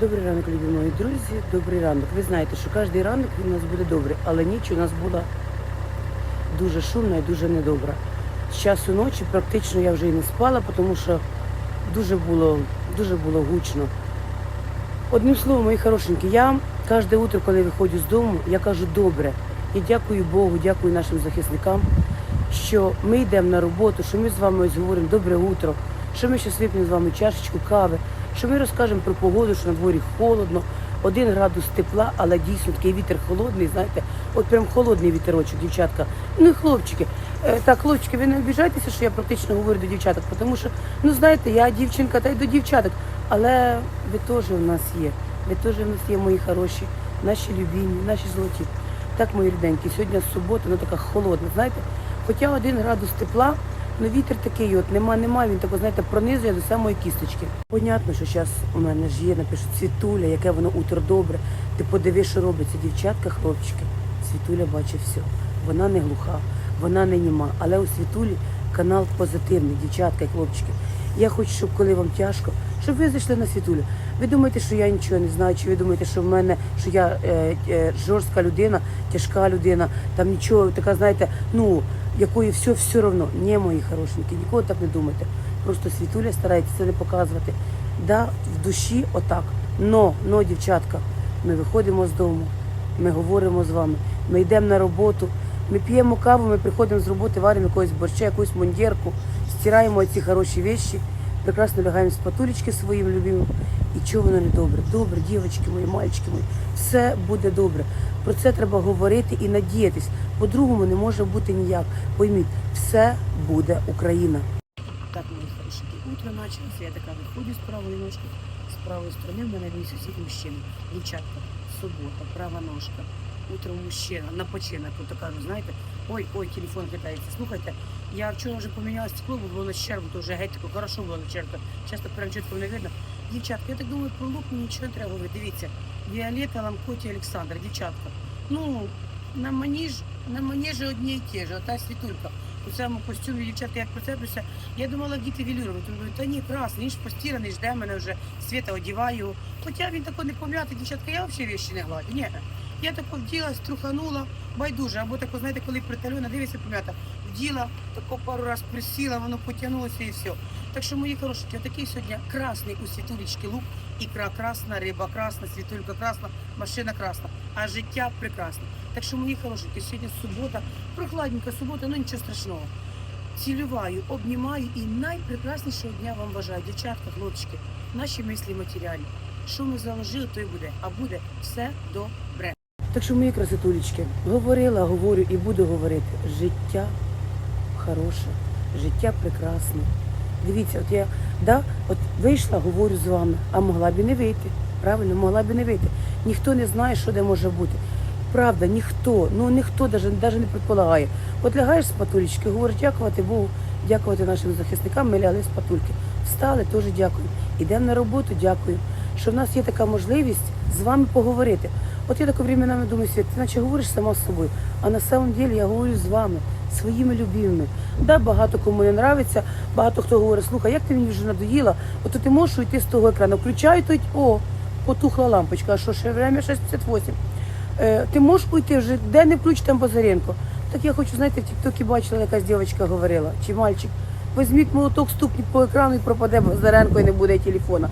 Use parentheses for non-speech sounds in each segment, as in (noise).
Добрий ранок, любі мої друзі. Добрий ранок. Ви знаєте, що кожен ранок у нас буде добрий, але ніч у нас була дуже шумна і дуже недобра. З часу ночі практично я вже і не спала, тому що дуже було, дуже було гучно. Одним словом, мої хорошенькі, я кожне утро, коли виходжу з дому, я кажу добре. І дякую Богу, дякую нашим захисникам, що ми йдемо на роботу, що ми з вами ось говоримо добре утро, що ми зараз вип'ємо з вами чашечку кави, що ми розкажемо про погоду, що на дворі холодно, один градус тепла, але дійсно такий вітер холодний, знаєте, от прям холодний вітерочок, дівчатка. Ну і хлопчики. Е, Так, хлопчики, ви не обіжайтеся, що я практично говорю до дівчаток, тому що, ну знаєте, я дівчинка та й до дівчаток, але ви теж у нас є. Ви теж у нас є мої хороші, наші любімі, наші золоті. Так, мої ріденькі, сьогодні субота, ну така холодна, знаєте. Хоча один градус тепла, ну вітер такий, от нема, нема, він тако, знаєте, пронизує до самої кісточки. Понятно, що зараз у мене ж є, напишу, цвітуля, яке воно утро добре. Ти подиви, що робиться, дівчатка, хлопчики. Світуля бачить все. Вона не глуха, вона не німа. Але у Світулі канал позитивний, дівчатка і хлопчики. Я хочу, щоб коли вам тяжко, щоб ви зайшли на світулю. Ви думаєте, що я нічого не знаю, чи ви думаєте, що в мене, що я е, е, жорстка людина, тяжка людина, там нічого, така, знаєте, ну, якої все все одно. Ні, мої хорошенькі, ніколи так не думайте. Просто світуля старається це не показувати. Да, в душі отак. Но, но, дівчатка, ми виходимо з дому, ми говоримо з вами, ми йдемо на роботу, ми п'ємо каву, ми приходимо з роботи, варимо якогось борща, якусь мундірку, стираємо ці хороші вещі, прекрасно лягаємо з патулечки своїм любимим. І чого воно не добре? Добре, дівчатки мої, мальчики мої, все буде добре. Про це треба говорити і надіятись. По-другому не може бути ніяк. Пойміть, все буде Україна. Так, мої хорошенькі, утро началося, я така виходжу з правої ножки, з правої сторони в мене мій сусід мужчина. Дівчатка, субота, права ножка. Утром мужчина, на починок, от кажу, знаєте, ой, ой, телефон хитається. Слухайте, я вчора вже поміняла стекло, бо було на то вже геть тако хорошо було на черву. Часто прям чітко не видно. Дівчатка, я так думаю, про лук мені нічого не треба говорити. Дивіться, Віолетта, Ламкоті, Олександр, дівчатка. Ну, на мені ж, на мені ж одні і ті ж, ота світулька. У цьому костюмі дівчатка, як прицеплюся, я думала діти велюрові. Думаю, та ні, красний, він ж постіраний, жде мене вже, світа одіваю. Хоча він тако не пом'ятий, дівчатка, я взагалі вещі не гладю. Ні. Я тако вділа, струханула, байдуже, або тако, знаєте, коли приталю, дивися, пом'ята, вділа, тако пару раз присіла, воно потягнулося і все. Так що, мої хорошенькі, отакий сьогодні красний у світулечки лук, ікра красна, риба красна, світулька красна, машина красна, а життя прекрасне. Так що, мої хорошенькі, сьогодні субота, прохладненька субота, ну нічого страшного. Цілюваю, обнімаю і найпрекраснішого дня вам бажаю, дівчатка, хлопчики, наші мислі матеріальні. Що ми заложили, то й буде, а буде все добре. Так що, мої красотулечки, говорила, говорю і буду говорити. Життя хороше, життя прекрасне. Дивіться, от я да, от вийшла, говорю з вами, а могла б і не вийти. Правильно, могла б і не вийти. Ніхто не знає, що де може бути. Правда, ніхто, ну ніхто навіть, не предполагає. От лягаєш з патулечки, говориш, дякувати Богу, дякувати нашим захисникам, ми лягли з патульки. Встали, теж дякую. Ідемо на роботу, дякую. Що в нас є така можливість з вами поговорити. От я таке временами думаю, Свет, ти наче говориш сама з собою, а на самом деле я говорю з вами, своїми любимими. Да, багато кому не нравиться, багато хто говорить, слухай, як ти мені вже надоїла, от ти можеш уйти з того екрану, включай той, о, потухла лампочка, а що ще время 6.58. Е, ти можеш уйти вже, де не включ там Базаренко. Так я хочу, знаєте, в Тіктокі бачила, якась дівчинка говорила, чи мальчик, візьміть молоток, стукніть по екрану і пропаде Базаренко і не буде телефона.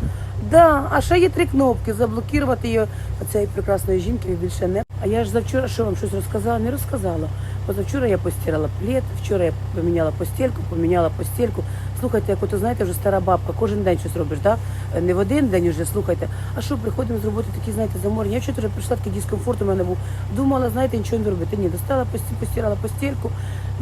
Да, а ще є три кнопки, заблокувати її цієї прекрасної жінки більше не. А я ж завчора що вам щось розказала? Не розказала. Позавчора я постирала плед, вчора я поміняла постельку, поміняла постельку. Слухайте, як ото знаєте, вже стара бабка, кожен день щось робиш, да? Не в один день вже, слухайте. А що, приходимо з роботи такі, знаєте, заморені. Я вчора прийшла, такий дискомфорт у мене був. Думала, знаєте, нічого не робити. Ні, достала, постирала постельку,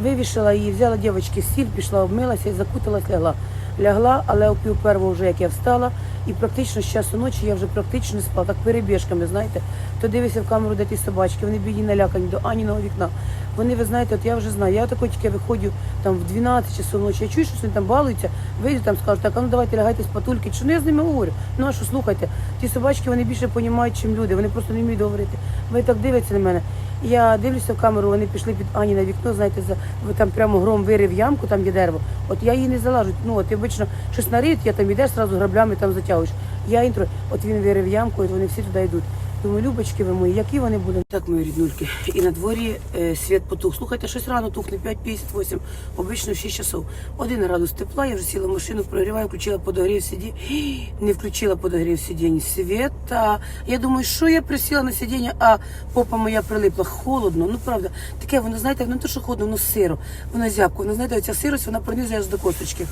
вивішала її, взяла дівчатки сіль, пішла, обмилася і закуталась, лягла. Лягла, але о пів первого вже як я встала, і практично з часу ночі я вже практично не спала, так перебіжками, знаєте, то дивишся в камеру, де ті собачки, вони бідні налякані до Аніного вікна. Вони, ви знаєте, от я вже знаю, я тако тільки виходжу там в 12 часов ночі, я чую, що вони там балуються, вийду там, скажу, так, а ну давайте лягайте патульки. Чи ну я з ними говорю? Ну а що, слухайте, ті собачки вони більше розуміють, ніж люди, вони просто не вміють говорити. Ви так дивляться на мене. Я дивлюся в камеру, вони пішли під Ані на вікно, знаєте, за там прямо гром вирив ямку, там є дерево. От я її не залажу. Ну от обично щось нарить, я там ідеш, зразу граблями там затягуєш. Я інтро. От він вирив ямку, і вони всі туди йдуть. Думаю, любочки ви мої, які вони були. Так, мої ріднульки. І на дворі е, світ потух. Слухайте, щось рано тухне 5.58, обично 6 часов. Один градус тепла, я вже сіла в машину, прогріваю, включила подогрів сидіння. (gasps) Не включила подогрів сидіння. Світа. Я думаю, що я присіла на сидіння, а попа моя прилипла. Холодно, ну правда. Таке, воно, знаєте, воно не то, що холодно, воно сиро, воно зябко. Воно, знаєте, оця сирость, вона пронизує аж до косточки.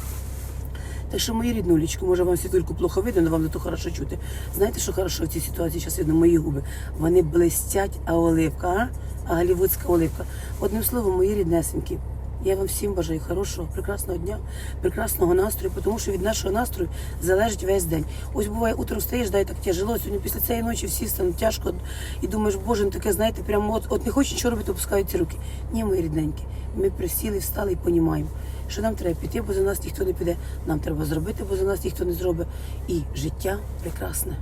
Так що мої ріднулечки, може вам світульку плохо видно, але вам зато хорошо чути. Знаєте, що хорошо в цій ситуації зараз видно? Мої губи. Вони блистять, а оливка, а? а голівудська оливка. Одним словом, мої ріднесенькі. Я вам всім бажаю хорошого, прекрасного дня, прекрасного настрою, тому що від нашого настрою залежить весь день. Ось буває, утром встаєш, дай так тяжело. Сьогодні після цієї ночі всі стануть тяжко і думаєш, боже, ну таке, знаєте, прямо от, от не хочеш нічого робити, опускаються руки. Ні, мої рідненькі. Ми присіли, встали і понімаємо, що нам треба піти, бо за нас ніхто не піде. Нам треба зробити, бо за нас ніхто не зробить. І життя прекрасне.